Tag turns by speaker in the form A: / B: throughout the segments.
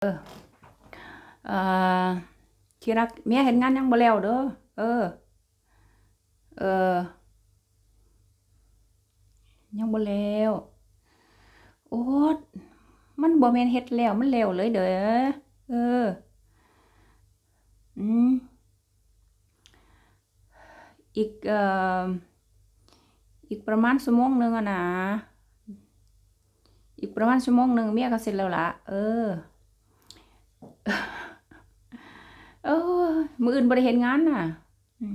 A: เออ เอ่อที่รักเมียเห็นงานยังบ่แล้วเด้อ เออ เออ ยังบ่แล้ว โอ๊ตมันบ่แม่นเฮ็ดแล้วมันแล้วเลยเด้อ เออ อืม อีก เอ่อ อีกประมาณชั่วโมงหนึงอะนะ อีกประมาณชั่วโมงหนึงเมียก็เสร็จแล้วล่ะ เออ เออ มืออื่นบ่ได้เฮ็ดงานน่ะ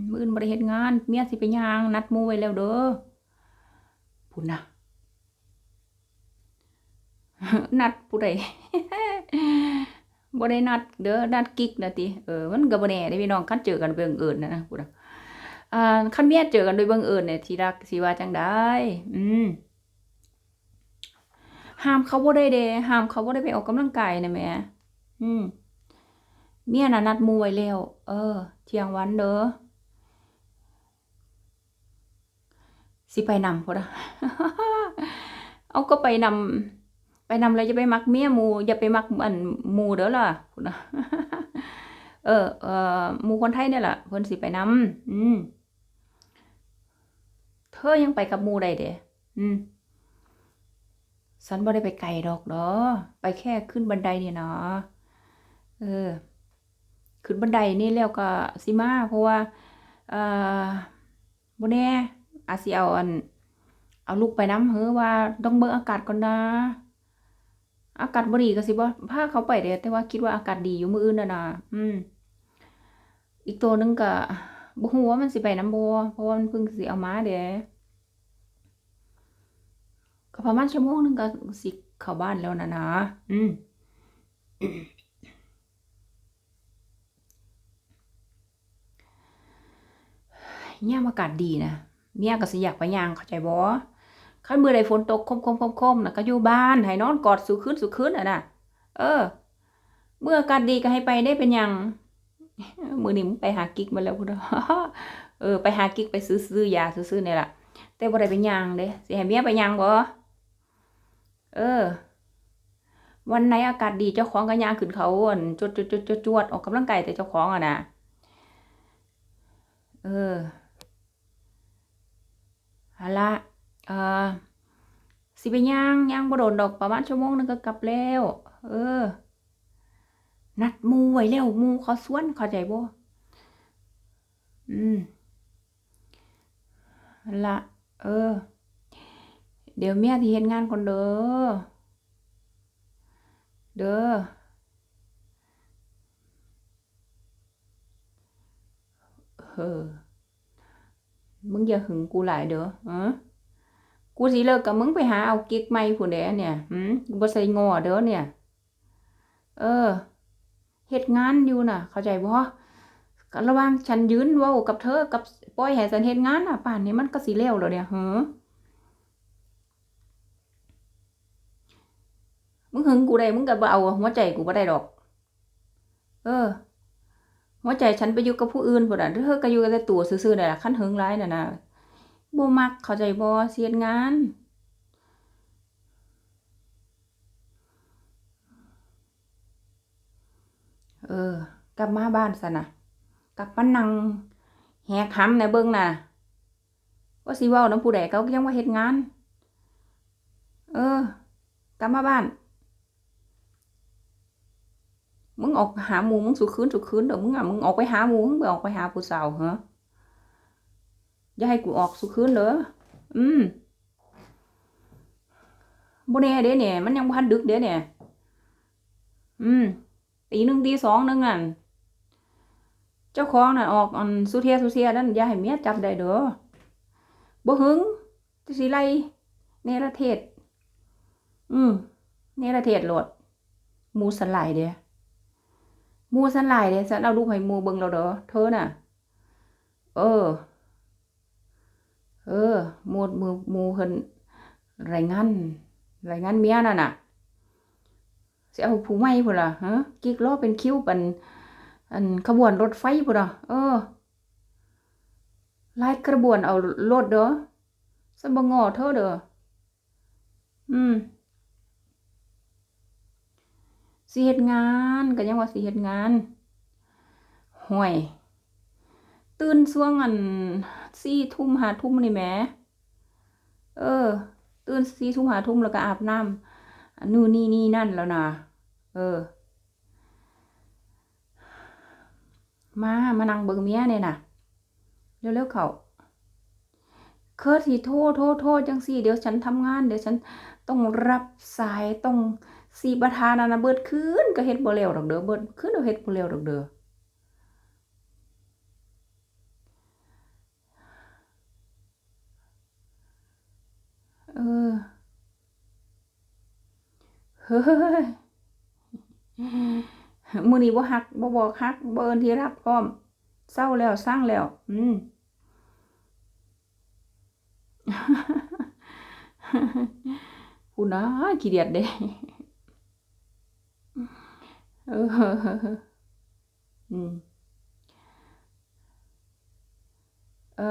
A: มืออื่นบ่ได้เฮ็ดงาน เมียสิไปยาง นัดมูไว้แล้วเด้อพู้นนะนัดผู้ใดบ่ได้นัดเด้อนัดกิ๊กนะติเออมันก็บ่แน่เดะพี่น้องคันเจอกันโดยบังเอิญนะนะพู้นนะอ่าคันเมียเจอกันโดยบังเอิญเนี่ยทีรักสิว่าจังใดอืมห้ามเขาบ่ได้เดะห้ามเขาบ่ได้ไปออกกำลังกายนะแหมอืม เมียน่ะนัดมูไว้แล้ว เออ เที่ยงวันเด้อสิไปนำพุ่นน่ะเอาก็ไปนำไปนำแล้วยาไปมักเมียมูอย่าไปมักอั่นมูเด้อล่ะพนะเออเออมูคนไทยเนี่ยล่ะเพิ่นสิไปนำอืมเธอยังไปกับมูได้เดะอืมฉันบ่ได้ไปไกลดอกเด้อไปแค่ขึ้นบันไดเนี่ยเนาะเออ ขึ้นบันไดนี่แล้วก็สิมาเพราะว่าเอ่อบ่แน่อาสิเอาอัน เอาลูกไปน้ำหือว่าต้องเบิ่งอากาศก่อนนะ อากาศบ่ดีก็สิบ่พาเขาไปเดะแต่ว่าคิดว่าอากาศดีอยู่มื้ออื่นน่ะนะอืม อีกตัวนึงก็บ่ฮู้ว่ามันสิไปน้ำบ่เพราะว่ามันเพิ่งสิเอามาเดะก็ประมาณชั่วโมงนึงก็สิเข้าบ้านแล้วนะนะ อืม ยามอากาศดีนะเมียก็สิอยากไปย่างเข้าใจบ่คันมื้อใดฝนตกคมๆๆๆน่ะก็อยู่บ้านให้นอนกอดซุคืนซุคืนน่ะนะเออ เมื้ออากาศดีก็ให้ไปเดะเป็นหยังมือนี้มึงไปหากิ๊กมาแล้วพุ่นเออไปหากิ๊กไปซื้อซื้อยาซื่อๆนี่ยล่ะ แต่บ่ได้ไปย่างเดะสิให้เมียไปย่างบ่เออ วันไหนอากาศดีเจ้าของก็ย่างขึ้นเขาอ่นจดๆๆๆๆออกกำลังกายแต่เจ้าของอะนะเออ หั้นล่ะเออสิไปย่างย่างบ่โดนดอกประมาณชั่วโมงนึ่งก็กลับแล้ว เออ นัดมูไว้แล้วมูเขาชวนเข้าใจบ่อืมละเออ เดี๋ยวเมียสิเฮ็ดงานก่อนเด้อ เด้อ เออ มึงอย่าหึงกูหลายเด้อหือกูสิเลิกกับมึงไปหาเอากิ๊กใหม่พู้นเดเนี่ยหือบ่ใส่งอเด้อเนี่ย เออเฮ็ดงานอยู่น่ะ เข้าใจบ่ระว่างฉันยืนเว้ากับเธอกับปล่อยให้ฉันเฮ็ดงานน่ะ ป่านนี้มันก็สิแล้วแล้วเนี่ยหือมึงหึงกูได้มึงก็บ่เอาหัวใจกูบ่ได้ดอก เออ หัวใจฉันไปอยู่กับผู้อื่นพู้นน่ะเธอก็อยู่แต่ตัวซื่อๆนั่นล่ะคันหึงหลายนั่นน่ะบ่มักเข้าใจบ่สิเฮ็ดงานเออ กลับมาบ้านซั้นน่ะกลับมานั่งแหกหำน่ะเบิ่งน่ะว่าสิว้านำผู้ใดเขายังมาเฮ็ดงาน เออ กลับมาบ้าน มึงออกหาหมูมึงซุคืนซุคืนเด้อมึงอะมึงออกไปหาหมูมึงบ่ออกไปหาผู้สาวเหรออย่าให้กูออกซุคืนเด้ออืมบ่แน่เดะเนี่ยมันยังบ่ทันดึกเดะเนี่ยอืมตีหนึ่งตีสองหนึ่งนั่นเจ้าของน่ะออกอันซุเทียซุเทียนั่นอย่าให้เมียจับได้เด้อบ่หึงจั่สิไล่เนรเทศ อืมเนรเทศโหลดหมู่ฉันหลายเดะห มู่ฉันหลายเดะฉันเอารูปให้มู่เบิ่งแล้วเด้อเธอน่ะ เออ เออมู่หมู่หมู่เพิ่นรายงานรายงานเมียนั่นน่ะสิเอาผู้ใหม่พุ่นล่ะฮะกิ๊กรอเป็นคิ้วเป็นอันขบวนรถไฟพุ่นน่ะเออหลายกระบวนเอาโลดเด้อฉันบ่ง้อเธอเด้ออืม สิเฮ็ดงานก็ยังว่าสิเฮ็ดงานห่วย ตื่นช่วงอันสี่ทุ่มหาทุ่มนี่แหมเออ ตื่นสี่ทุ่มหาทุ่มแล้วก็อาบน้ำนู่นนี่นี่นั่นแล้วนะเออ มามานั่งเบิ่งเมียเนี่ยนะเร็วๆเขาเคอสิโทรโทรโทรจังซี่ เดี๋ยวฉันทำงาน เดี๋ยวฉันต้องรับสายต้อง สี่ประธานอันนะเบิดคืนก็เฮ็ดบ่แล้วดอกเด้อเบิดคืนก็เฮ็ดบ่แล้วดอกเด้อเออเฮ้ยมื้อนี้บ่ฮักบ่บอกฮักบ่เอิ้นที่รักพร้อมเศร้าแล้วสร้างแล้ว อืมพูดนะขี้เดียดเด้ เอออืมเออ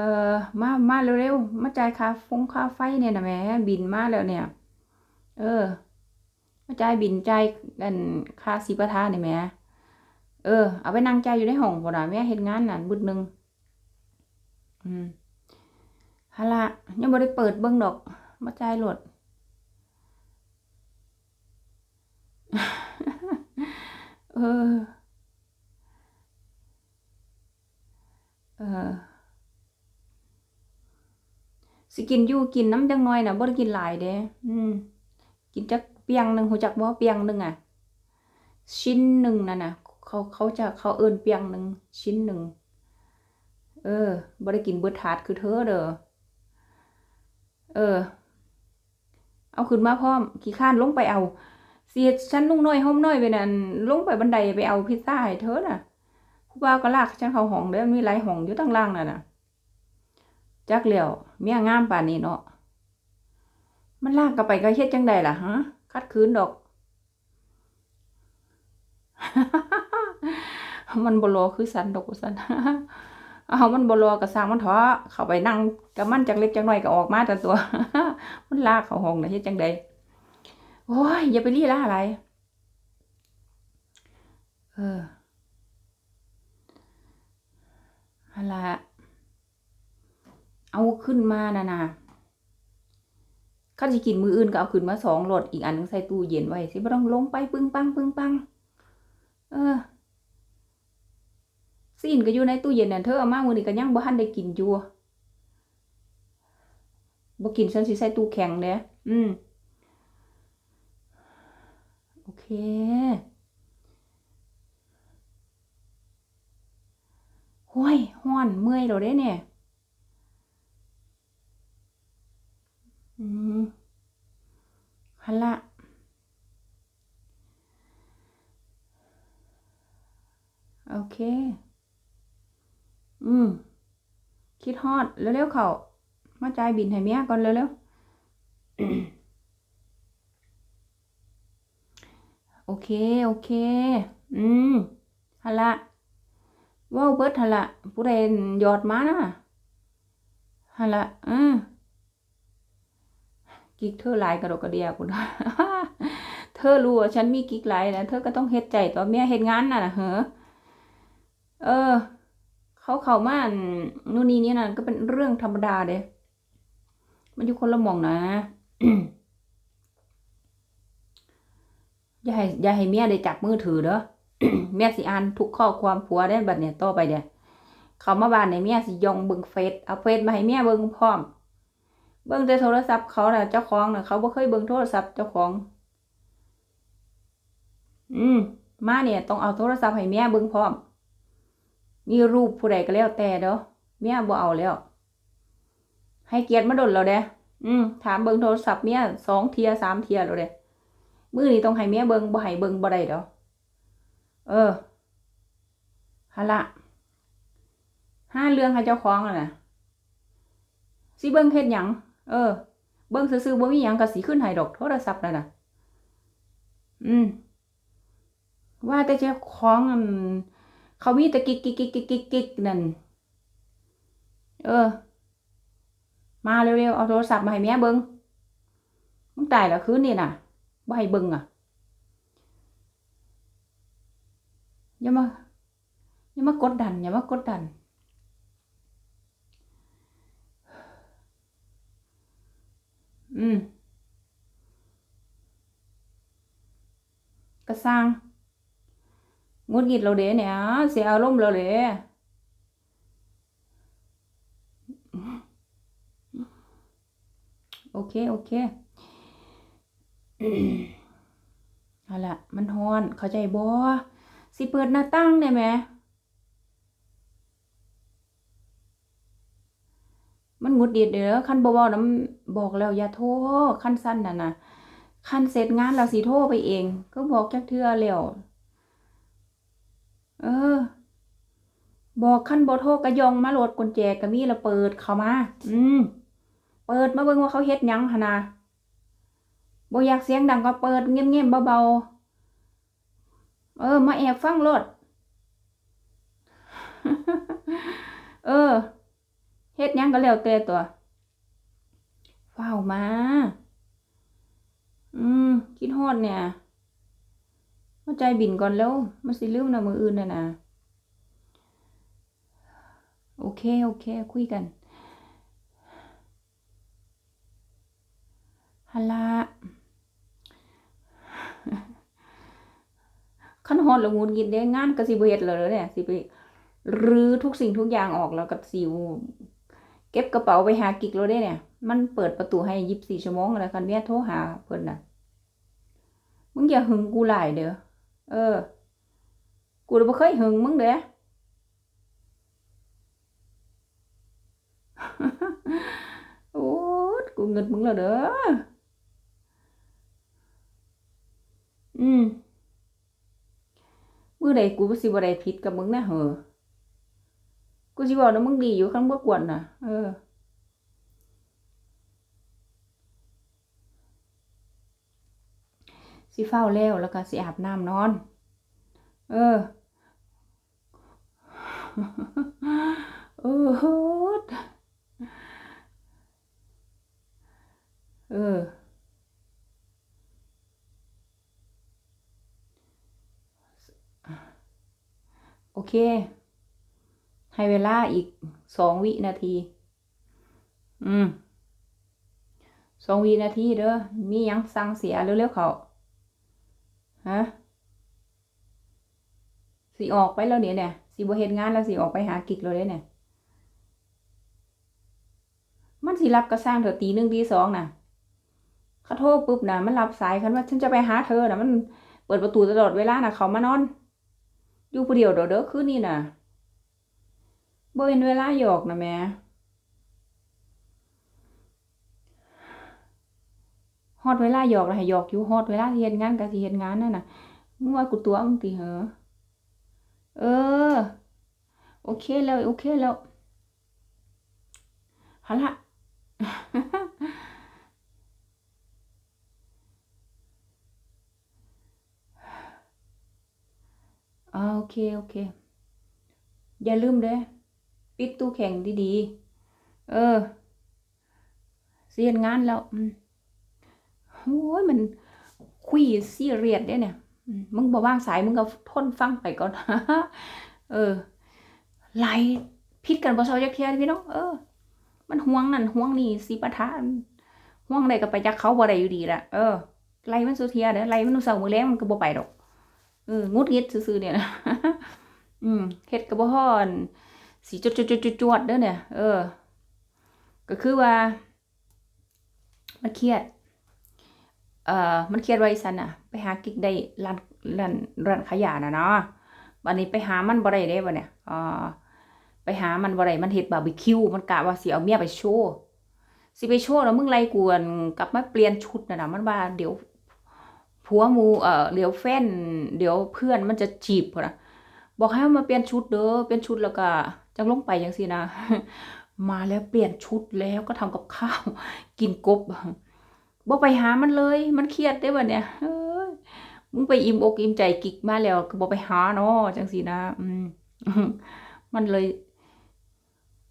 A: มามาเร็วๆ มาจ่ายค่าฟงค่าไฟเนี่ยนะแม่บินมาแล้วเนี่ย เออ มาจ่ายบินจ่ายกันค่าสิประทานนี่แม่เออ เอาไปนั่งจ่ายอยู่ในห้องบ่ล่ะแม่เฮ็ดงานน่ะบึดหนึง อืมหั่นล่ะยังบ่ได้เปิดเบิ่งดอก มาจ่ายโลด เออ เออ สิกินอยู่กินน้ำจังน้อยนะบ่ได้กินหลายเด้อืม กินจักเปียงหนึ่งรู้จักบ่เปียงหนึ่งอะ ชิ้นหนึ่งนั่นน่ะ เขาเขาจะเขาเอิ้นเปียงหนึ่งชิ้นหนึ่ง เออบ่ได้กินเบิดถาดคือเธอเด้อ เออ เอาขึ้นมาพร้อม ขี้คร้านลงไปเอา เฮ็ดชั้นนุ่งน้อยห่มน้อยไปนั่นลงไปบันไดไปเอาพิซซ่าให้เธอน่ะผู้บ่าก็ลากฉันเข้าห้องเด้อมีหลายห้องอยู่ทางล่างนั่นน่ะจักแล้วเมียงามป่านนี้เนาะมันลากกลับไปก็เฮ็ดจังไดล่ะฮะขัดขืนดอก มันบ่รอคือสันดอกว่าซั่นเอามันบ่รอก็สร้างมันเถาะเข้าไปนั่งกับมันจักเล็กจักน้อยก็ออกมาแต่ตัว มันลากเข้าห้องน่ะเฮ็ดจังได โอ้ยอย่าไปลีลาอะไร เออหั่นล่ะเอาขึ้นมานะนะคันสิกินมืออื่นก็เอาขึ้นมาสองโลดอีกอันหนึงใส่ตู้เย็นไว้สิบ่ต้องลงไปปึ้งปังปึ้งปัง เออซีนก็อยู่ในตู้เย็นนั่นเธอเอามามือนี้ก็ยังบ่ทันได้กินอยู่บ่กินฉันสิใส่ตู้แข็งเด้อืม โอ เคโอ้ยร้อนเมื่อยแล้วเด้เนี่ย อืมหั่นล่ะโอเค อืม คิดฮอด เร็วๆเขามาจ่ายบิลให้เมียก่อนเร็วๆ โอเค โอเค อืมหั่นล่ะว้าเบิดหั่นล่ะผู้ใดหยอดมานะหั่นล่ะเออกิ๊กเธอหลายกระดกกระเดียพุ่นเธอรู้ว่าฉันมีกิ๊กหลายนะเธอก็ต้องเฮ็ดใจต่อเมียเฮ็ดงานน่ะนะเหรอเออ เขาเข้ามานนู่นนี่นี่นั่นก็เป็นเรื่องธรรมดาเด้มันอยู่คนละมองนะ อย่าให้อย่าให้เมียได้จับมือถือเด้อเมียสิอ่านทุกข้อความผัวได้บัดเนี่ยต่อไปเด้เขามาบ้านในเมียสิยองเบิ่งเฟซเอาเฟซมาให้เมียเบิ่งพร้อม เบิ่งแต่โทรศัพท์เขาน่ะเจ้าของน่ะเขาบ่เคยเบิ่งโทรศัพท์เจ้าของ อืมมาเนี่ยต้องเอาโทรศัพท์ให้เมียเบิ่งพร้อม มีรูปผู้ใดก็แล้วแต่เด้อเมียบ่เอาแล้ว ให้เกียรติมาดนแล้วเด้อืมถามเบิ่งโทรศัพท์เมียสองเทียสามเทียแล้วเด้ มื้อนี้ต้องให้เมียเบิงบ่ให้เบิงบ่ได้ดอกเออหั่นล่ะห้าเรื่องให้เจ้าของนั่นน่ะสิเบิงเฮ็ดหยังเออ เบิงซื่อๆบ่มีหยังก็สิขึ้นให้ดอกโทรศัพท์นั่นน่ะ อืมว่าแต่เจ้าของอันเขามีแต่กิ๊กกิ๊กกิ๊กกิ๊กกิ๊กกิ๊กนั่น เออ มาเร็วๆ เอาโทรศัพท์มาให้แม่เบิงมึงตายแล้วคืนนี่น่ะ บ่ให้เบิ่งอะอย่ามาอย่ามากดดันอย่ามากดดันอืมก็สร้างงุดหงิดเราเด้เนี่ยเสียอารมณ์เราเด้โอเค โอเค เอาละมันฮ้อนเข้าใจบ่สิเปิดหน้าต่างได้ไหมมันหงุดหงิดเด้อคันบ่เว้ำบอกแล้วอย่าโทรคันสั้นน่ะนะคันเสร็จงานแล้วสิโทรไปเอง ก็บอกจักเทื่อแล้วเออ บอกคันบ่โทรก็ยองมาโหลดกุญแจก็มีแล้วเปิดเข้ามา อืมเปิดมาเบิ่งว่าเขาเฮ็ดหยังหนน่ะ บ่อยากเสียงดังก็เปิดเงียบๆเบาๆ เออ มาแอบฟังโลดเออเฮ็ดยังก็แล้วแต่ตัวเฝ้ามา อืม คิดฮอดเนี่ยหัวใจบินก่อนแล้วมันสิลืมนะมืออื่นน่ะนะโอเค โอเค คุยกัน ฮัลละคันฮอดแล้วหงุดหงิดเด้งานกสิบเฮ็ดแล้วเนี่ยสิไปรื้อทุกสิ่งทุกอย่างออกแล้วก็สิวเก็บกระเป๋าไปหากิ๊กแล้วเด้เนี่ย มันเปิดประตูให้24ชั่วโมงแล้วคันเมียโทรหาเพิ่นน่ะ มึงอย่าหึงกูหลายเด้อเออ กูบ่เคยหึงมึงเด้อโอ๊ยกูหงึดมึงแล้วเด้อ อืมมื้อใดกูสิบ่ได้ผิดกับมึงนะเหอกูสิเว้านำมึงดีอยู่คันบ่กวนน่ะ เออ สิฟ้าแล้วแล้วก็สิอาบน้ำนอน เออเออเออ โอเค ให้เวลาอีกสองวินาที อืมสองวินาทีเด้อ มียังสั่งเสียเร็วๆเขาฮะสิออกไปแล้วเนี่ยเนี่ยสิบ่เฮ็ดงานแล้วสิออกไปหากิ๊กแล้วเด้เนี่ย มันสิรับก็สร้างเถอะตีหนึ่งตีสองน่ะเขาโทรปุ๊บน่ะ มันรับสายคันว่าฉันจะไปหาเธอน่ะ มันเปิดประตูตลอดเวลาน่ะ เขามานอน อยู่ผู้เดียวเด้อเด้อคืนนี้น่ะบ่เป็นเวลาหยอกนะแม่ฮอดเวลาหยอกแล้วให้หยอกอยู่ฮอดเวลาเฮ็ดงานก็สิเฮ็ดงานนั่นน่ะมึงว่ากูตัวมึงติเหรอเออ โอเคแล้ว โอเคแล้วหัน อ่าโอเค โอเค อย่าลืมเด้ปิดตู้แข็งดีๆ เออ เสียงานแล้วโอ้ยมันคุยซีเรียสเด้เนี่ย มึงบ่วางสายมึงก็ทนฟังไปก่อน เออไล่ผิดกันบ่เซาจักเที่ยพี่น้อง เออ มันห่วงนั่นห่วงนี่สิปะทะห่วงใดก็ไปจักเขาบ่ได้อยู่ดีละเออไล่มันสุเทียเด้อไล่มันมื้อเช้ามือแลงมันก็บ่ไปดอก เอองุดงิดซื่อๆเนี่ยนะอืมเฮ็ดก็บ่ฮอดสิจดๆๆๆเด้อเนี่ย เออ ก็คือว่า มันเครียด เอ่อ มันเครียดว่าอีซั่นน่ะไปหากิ๊กได้ร้านร้านร้านขยยาน่ะเนาะบัดนี้ไปหามันบ่ได้เด้บัดเนี่ยอ่าไปหามันบ่ได้มันเฮ็ดบาร์บีคิว มันกะว่าสิเอาเมียไปโชว์สิไปโชว์แล้วมึงไล่กวนกลับมาเปลี่ยนชุดน่ะนะมันว่าเดี๋ยว ผัวมูเอ่อเดี๋ยวแฟนเดี๋ยวเพื่อนมันจะจีบพุ่นะบอกให้มาเปลี่ยนชุดเด้อเปลี่ยนชุดแล้วก็จังลงไปจังซี่นะ มาแล้วเปลี่ยนชุดแล้วก็ทำกับข้าว กินกบบ่ไปหามันเลย มันเครียดเด้บัดเนี่ยเอ้ยมึงไปอิ่มอกอิ่มใจกิกมาแล้วก็บ่ไปหาเนาะจังซี่นะอืมมันเลย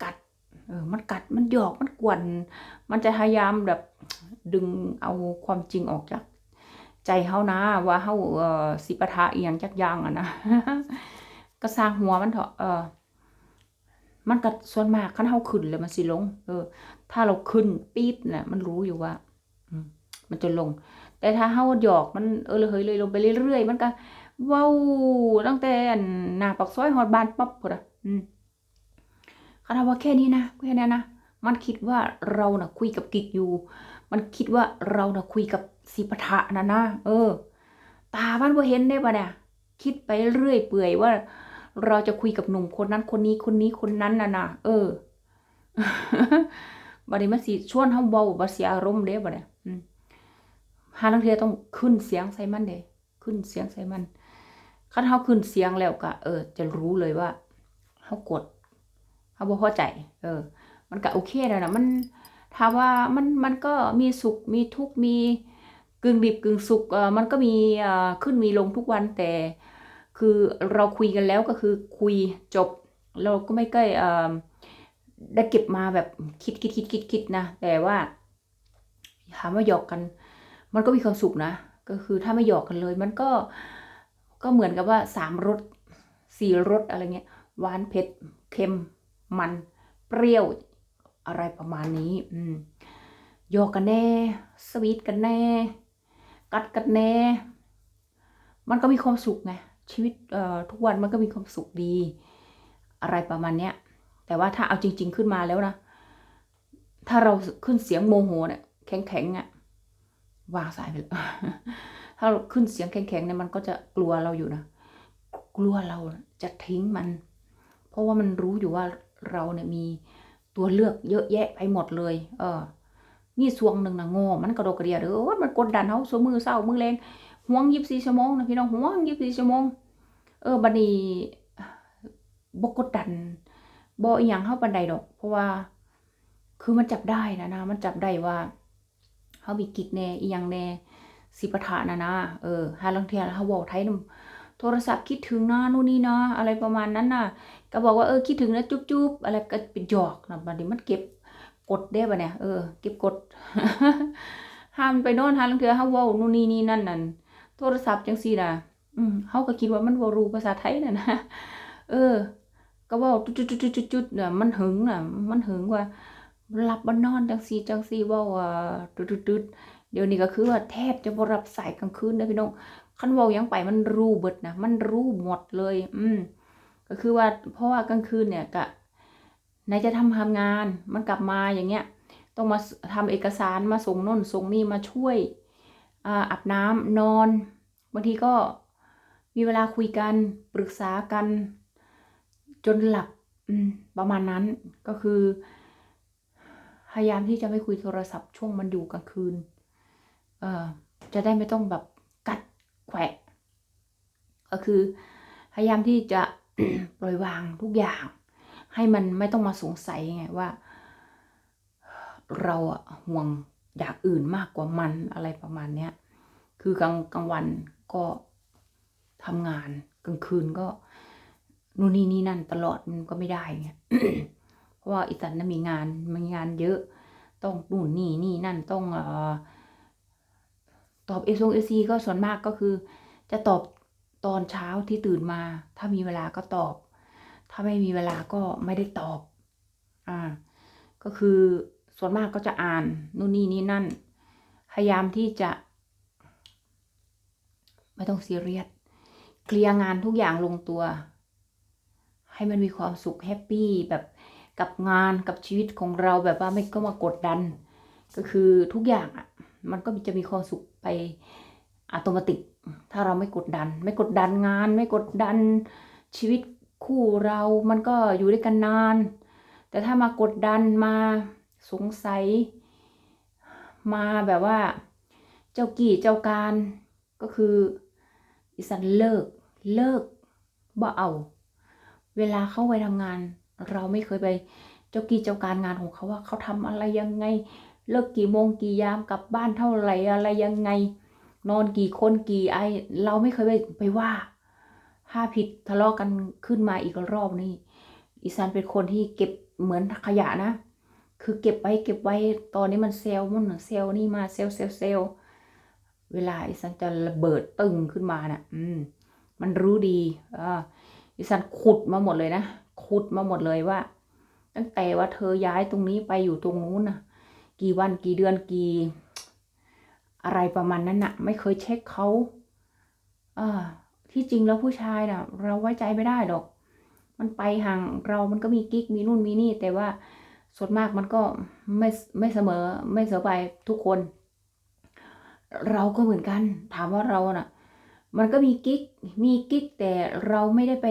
A: กัด เออ มันกัดมันหยอกมันกวน มันจะพยายามแบบ ดึงเอาความจริงออกจาก ใจเฮานะว่าเฮาเอ่อสิปะทะเอียงจักอย่างอะนะก็สร้างหัวมันเถอะเออมันก็ส่วนมากคันเฮาขึ้นแล้วมันสิลง เออ ถ้าเราขึ้นปี๊บน่ะ มันรู้อยู่ว่าอืมันจะลง แต่ถ้าเฮาหยอกมันเออเลยเฮ้ยเลยลงไปเรื่อยๆมันก็ว้าวตั้งแต่อันหน้าปากซอยฮอดบ้านปั๊บพุ่นน่ะอืมคันว่าแค่นี้นะแค่นี้นะ มันคิดว่าเราน่ะคุยกับกิกอยู่ มันคิดว่าเราน่ะคุยกับ สีปะทะนะนะเออ ตามันบ่เห็นได้ปะเนี่ย คิดไปเรื่อยเปื่อยว่า เราจะคุยกับหนุ่มคนนั้นคนนี้คนนี้คนนั้นน่ะนะเออบัดนี้มันสิชวนเฮาเว้าบ่เสียอารมณ์เด้บัดเนี่ยหาลางเทื่อต้องขึ้นเสียงใส่มันเด้ขึ้นเสียงใส่มันคันเฮาขึ้นเสียงแล้วก็เออ จะรู้เลยว่าเฮากดเฮาบ่พอใจ เออ มันก็โอเคแล้วนะมันถ้าว่ามันมันก็มีสุขมีทุกข์มี กึ่งดิบกึ่งสุขเออมันก็มีขึ้นมีลงทุกวันแต่ คือเราคุยกันแล้วก็คือคุยจบ เราก็ไม่ใกล้ได้เก็บมาแบบคิดคิดคิดคิดคิดนะ แต่ว่าถามว่าหยอกกัน มันก็มีความสุขนะ ก็คือถ้าไม่หยอกกันเลย มันก็ก็เหมือนกับว่าสามรสสี่รสอะไรเงี้ยหวานเผ็ดเค็มมัน เปรี้ยวอะไรประมาณนี้ อืมหยอกกันแน่ สวีทกันแน่ กัดกันแน่ มันก็มีความสุขไงชีวิตเอ่อทุกวันมันก็มีความสุขดี อะไรประมาณเนี้ย แต่ว่าถ้าเอาจริง ๆ ขึ้นมาแล้วนะ ถ้าเราขึ้นเสียงโมโหเนี่ยแข็งๆอะ่ะวางสายไปเลยถ้าเราขึ้นเสียงแข็งๆเนี่ยมันก็จะกลัวเราอยู่นะกลัวเราจะทิ้งมัน เพราะว่ามันรู้อยู่ว่าเราเนี่ยมีตัวเลือกเยอะแยะไปหมดเลย เออ มีสวงหนึ่งนะโง่มันกระโดดกระเดียด้อว่ามันกดดันเขาสมือเศร้ามือแรงห่วงยีิบสี่ชั่วโมงนะพี่น้องห่วงยีิบสี่ชั่วโมง เออบัดนี้บกดดันบ่อีหยังเฮาปานใดดอก เพราะว่า คือมันจับได้นะนะ มันจับได้ว่าเฮามีกิ๊กแน่อีหยังแน่สิปะทะนะนะเออหาลางเทียเฮาเว้าไทยนำโทรศัพท์คิดถึงนะนู่นนี่นะอะไรประมาณนั้นน่ะก็บอกว่าเออคิดถึงนะจุ๊บๆอะไรก็เป็นหยอกนะบัดนี้มันเก็บ กดได้บ่เนี่ยเออเก็บกดห้ามไปโน่นหาลางเทือเฮาว้านู่นนี่นี่นั่นนั่นโทรศัพท์จังซี่นะอืมเขาก็คิดว่ามันบ่รู้ภาษาไทยน่ะนะเออ ก็ว่าจุดๆๆๆๆน่ะมันหึงน่ะ มันหึงว่าหลับบ่นอนจังซี่จังซี่ว้าอ่าตึดๆๆเดี๋ยวนี้ก็คือว่าแทบจะบ่รับสายกลางคืนเด้พี่น้องคันว้าหยังไปมันรู้เบิดนะมันรู้หมดเลย อืมก็คือว่าเพราะว่ากลางคืนเนี่ยก็ ไหนจะทำทำงานมันกลับมาอย่างเงี้ยต้องมาทำเอกสารมาส่งน่นส่งนี่มาช่วยอาบน้ำนอนบางทีก็มีเวลาคุยกันปรึกษากัน จนหลับประมาณนั้นก็คือ พยายามที่จะไม่คุยโทรศัพท์ช่วงมันอยู่กลางคืนเอ่อจะได้ไม่ต้องแบบกัดแขวะก็คือ พยายามที่จะปล่อยวางทุกอย่าง ให้มันไม่ต้องมาสงสัยไงว่า เราอะห่วงอยากอื่นมากกว่ามันอะไรประมาณเนี้ยคือกลางกลางวันก็ทำงานกลางคืนก็นู่นนี่นี่นั่นตลอดมันก็ไม่ได้ไงเพราะว่าอีสันน่ะมีงานมีงานเยอะ ต้องนู่นนี่นี่นั่นต้องเอ่อตอบเอซงเอซีก็ส่วนมากก็คือ จะตอบตอนเช้าที่ตื่นมา ถ้ามีเวลาก็ตอบ ถ้าไม่มีเวลาก็ไม่ได้ตอบ อ่า ก็คือส่วนมากก็จะอ่านนู่นนี่นี่นั่น พยายามที่จะ ไม่ต้องซีเรียส เคลียร์งานทุกอย่างลงตัว ให้มันมีความสุขแฮปปี้แบบกับงานกับชีวิตของเราแบบว่าไม่ก็มากดดัน ก็คือทุกอย่างอะ มันก็จะมีความสุขไปอัตโนมัติ ถ้าเราไม่กดดัน ไม่กดดันงาน ไม่กดดันชีวิต คู่เรามันก็อยู่ด้วยกันนาน แต่ถ้ามากดดันมาสงสัย มาแบบว่า เจ้ากี่เจ้าการก็คืออีสันเลิกเลิกบ่เอา เวลาเข้าไปทำงาน เราไม่เคยไปเจ้ากี่เจ้าการงานของเขาว่าเขาทำอะไรยังไง เลิกกี่โมงกี่ยามกลับบ้านเท่าไหร่อะไรยังไง นอนกี่คนกี่ไอ เราไม่เคยไปไปว่า ถ้าผิดทะเลาะกันขึ้นมาอีกรอบนี่อีสันเป็นคนที่เก็บเหมือนขยะนะ คือเก็บไว้เก็บไว้ตอนนี้มันเซลล์มันเซลล์นี่มาเซลล์เซลล์เซลล์เวลาอีสันจะระเบิดตึงขึ้นมาน่ะ อืม มันรู้ดีอ่าอีสันขุดมาหมดเลยนะขุดมาหมดเลยว่า ตั้งแต่ว่าเธอย้ายตรงนี้ไปอยู่ตรงนู้นน่ะ กี่วันกี่เดือนกี่ อะไรประมาณนั้นน่ะ ไม่เคยเช็คเขาอ่า ที่จริงแล้วผู้ชายน่ะ เราไว้ใจไม่ได้หรอก มันไปห่างเรามันก็มีกิ๊กมีนู่นมีนี่ แต่ว่าส่วนมากมันก็ไม่ไม่เสมอไม่เสมอไปทุกคน เราก็เหมือนกัน ถามว่าเราน่ะ มันก็มีกิ๊กมีกิ๊กแต่เราไม่ได้ไป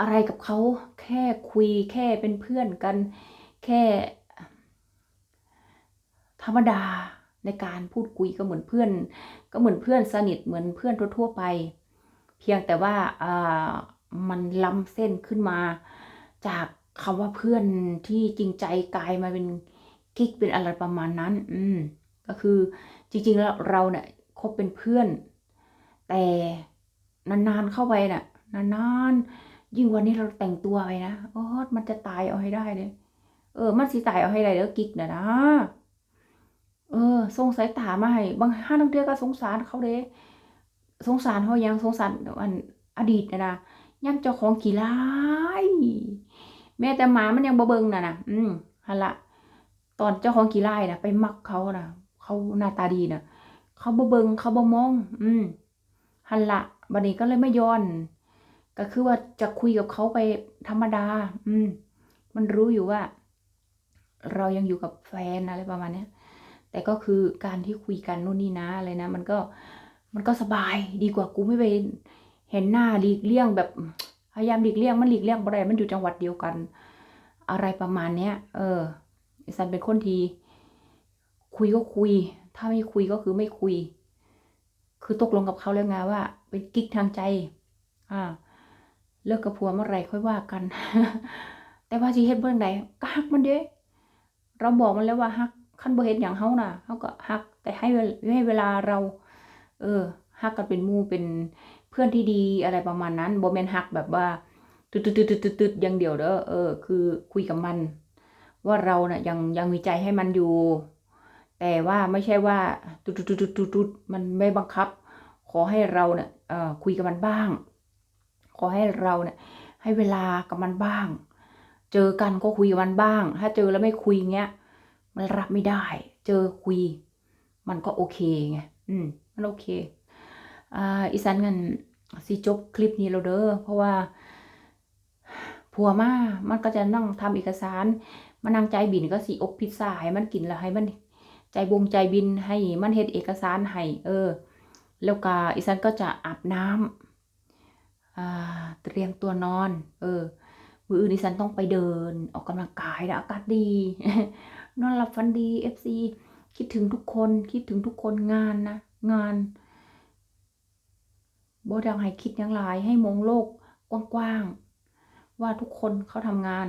A: อะไรกับเขาแค่คุยแค่เป็นเพื่อนกัน แค่ ธรรมดาในการพูดคุยก็เหมือนเพื่อน ก็เหมือนเพื่อนสนิทเหมือนเพื่อนทั่วๆไป เพียงแต่ว่ามันล้ำเส้นขึ้นมา จากคำว่าเพื่อนที่จริงใจกลายมาเป็นกิ๊กเป็นอะไรประมาณนั้น อืม ก็คือจริงๆแล้วเราเนี่ยคบเป็นเพื่อน แต่นานๆเข้าไปน่ะนานๆยิ่งวันนี้เราแต่งตัวไปนะโอ้มันจะตายเอาให้ได้เลยเออ มันสิตายเอาให้ได้เด้อกิ๊กน่ะนะ เออสงสายตามาให้บางห้านังเทื่อก็สงสารเขาเด้ สงสารเขายังสงสารอันอดีตนะนะยังเจ้าของกี่ร้ายแม้แต่หมามันยังบ่เบิ่งนะนะอืมหั่นละตอนเจ้าของกี่ร้ายนะไปมักเขานะเขาหน้าตาดีนะเขาบ่เบิ่งเขาบ่มอง อืมหั่นละบัดนี้ก็เลยไม่ย้อน ก็คือว่าจะคุยกับเขาไปธรรมดา อืม มันรู้อยู่ว่า เรายังอยู่กับแฟนอะไรประมาณเนี้ยแต่ก็คือการที่คุยกันนู่นนี่นะอะไรนะ มันก็ มันก็สบายดีกว่ากูไม่ไปเห็นหน้าหลีกเลี่ยงแบบพยายามหลีกเลี่ยงมันหลีกเลี่ยงบ่ได้มันอยู่จังหวัดเดียวกัน อะไรประมาณเนี้ย เออไอ้สันเป็นคนทีคุยก็คุย ถ้าไม่คุยก็คือไม่คุย คือตกลงกับเขาแล้วไงว่า เป็นกิ๊กทางใจ อ่า เลิกกับผัวเมื่อไรค่อยว่ากัน แต่ว่าสิเฮ็ดเบิ่งใดก็ฮักมันเด้เราบอกมันแล้วว่าฮักคันบ่เฮ็ดหยังเฮาน่ะเฮาก็ฮัก แต่ให้ให้เวลาเรา เออฮักกันเป็นมู่เป็นเพื่อนที่ดีอะไรประมาณนั้นโบแมนฮักแบบว่าตึดๆๆๆๆอย่างเดียวเด้อเออ คือคุยกับมัน ว่าเราเน่ะยังยังมีใจให้มันอยู่ แต่ว่าไม่ใช่ว่าตุดๆๆๆๆมันไม่บังคับ ขอให้เราเนี่ยเออคุยกับมันบ้าง ขอให้เราเนี่ยให้เวลากับมันบ้าง เจอกันก็คุยกับมันบ้าง ถ้าเจอแล้วไม่คุยเงี้ยมันรับไม่ได้ เจอคุย มันก็โอเคไงอืม มันโอเคอ่าอีสันกันสิจบคลิปนี้แล้วเด้อเพราะว่าผัวมามันก็จะนั่งทำเอกสารมานั่งใจบินก็สิอบพิซซ่าให้มันกินแล้วให้มันใจบงใจบินให้มันเฮ็ดเอกสารให้เออ แล้วก็อีสันก็จะอาบน้ำอ่าเตรียมตัวนอน เออ มืออื่นดิฉันต้องไปเดิน ออกกำลังกายนะอากาศดี นอนหลับฝันดี FC คิดถึงทุกคน คิดถึงทุกคนงานนะ งานโบดังให้คิดยังหลายให้มองโลกกว้างๆว่าทุกคนเขาทำงาน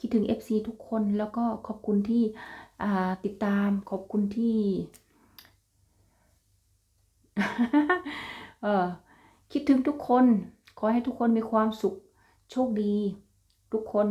A: คิดถึง FC ทุกคนแล้วก็ขอบคุณที่ติดตามขอบคุณที่เออคิดถึงทุกคน ขอให้ทุกคนมีความสุขโชคดี ทุกคน